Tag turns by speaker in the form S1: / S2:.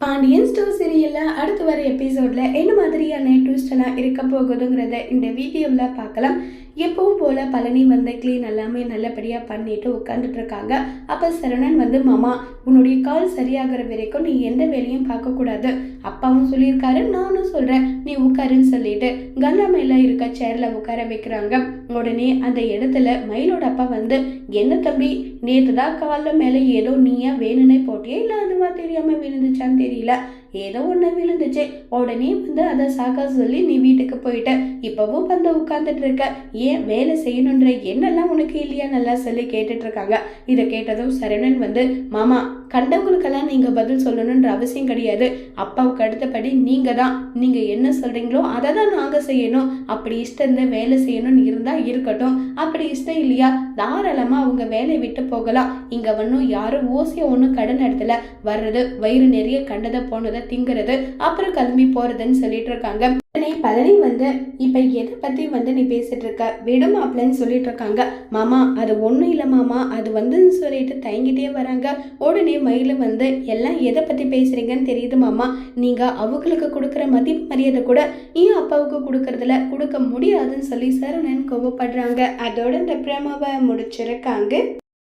S1: Pandian store சீரியலில் அடுத்து வர எபிசோடில் என்ன மாதிரியான ட்விஸ்டெல்லாம் இருக்க போகுதுங்கிறத இந்த வீடியோவில் பார்க்கலாம். எப்பவும் போல் பழனி வந்து க்ளீன் எல்லாமே நல்லபடியாக பண்ணிட்டு உட்காந்துட்டு இருக்காங்க. அப்போ சரணன் வந்து மாமா உன்னுடைய கால் சரியாகிற வரைக்கும் நீ எந்த வேலையும் பார்க்கக்கூடாது அப்பாவும் சொல்லியிருக்காரு நானும் சொல்கிறேன் நீ உட்காருன்னு சொல்லிட்டு கங்கா மேலே இருக்க சேரில் உட்கார வைக்கிறாங்க. உடனே அந்த இடத்துல மயிலோட அப்பா வந்து என்ன தம்பி நேற்று தான் காலில் மேலே ஏதோ நீயா வேணும்னே போட்டியே? இல்லை அதுவா தெரியாமல் விழுந்துச்சான்னு தெரியல. ஏதோ ஒன்று விழுந்துச்சு. உடனே வந்து அதை சாக்கா சொல்லி நீ வீட்டுக்கு போயிட்ட. இப்போவும் வந்து உட்காந்துட்டு இருக்க. ஏன் வேலை செய்யணுன்ற என்னெல்லாம் உனக்கு இல்லையா? நல்லா சொல்லி கேட்டுட்டு இருக்காங்க. இதை கேட்டதும் சரணன் வந்து மாமா கண்டவங்களுக்கெல்லாம் நீங்கள் பதில் சொல்லணுன்ற அவசியம் கிடையாது. அப்பாவுக்கு அடுத்தபடி நீங்கள் தான். நீங்கள் என்ன சொல்கிறீங்களோ அதை தான் நாங்கள் செய்யணும். அப்படி இஷ்டம் இருந்து வேலை செய்யணும்னு இருந்தால் இருக்கட்டும். அப்படி இஷ்டம் இல்லையா? தாராளமாக அவங்க வேலையை விட்டு போகலாம். இங்கே ஒன்றும் யாரும் ஓசிய ஒன்றும் கடன் இடத்துல வர்றது. வயிறு நிறைய கண்டதை போனதை திங்கிறது அப்புறம் கிளம்பி போகிறதுன்னு சொல்லிட்டு இருக்காங்க. உடனே பழனி வந்து இப்போ எதை பற்றி வந்து நீ பேசிட்டு இருக்க? விடும் அப்படின்னு சொல்லிட்டு இருக்காங்க. மாமா அது ஒன்றும் இல்லை மாமா. அது வந்துன்னு சொல்லிட்டு தயங்கிட்டே வராங்க. உடனே மயில வந்து எல்லாம் எதை பற்றி பேசுறீங்கன்னு தெரியுது மாமா. நீங்கள் அவங்களுக்கு கொடுக்குற மதிப்பு மரியாதை கூட ஏன் அப்பாவுக்கு கொடுக்கறதுல கொடுக்க முடியாதுன்னு சொல்லி சரவணன் கோவப்படுறாங்க. அதோட இந்த பிரமாவை முடிச்சிருக்காங்க.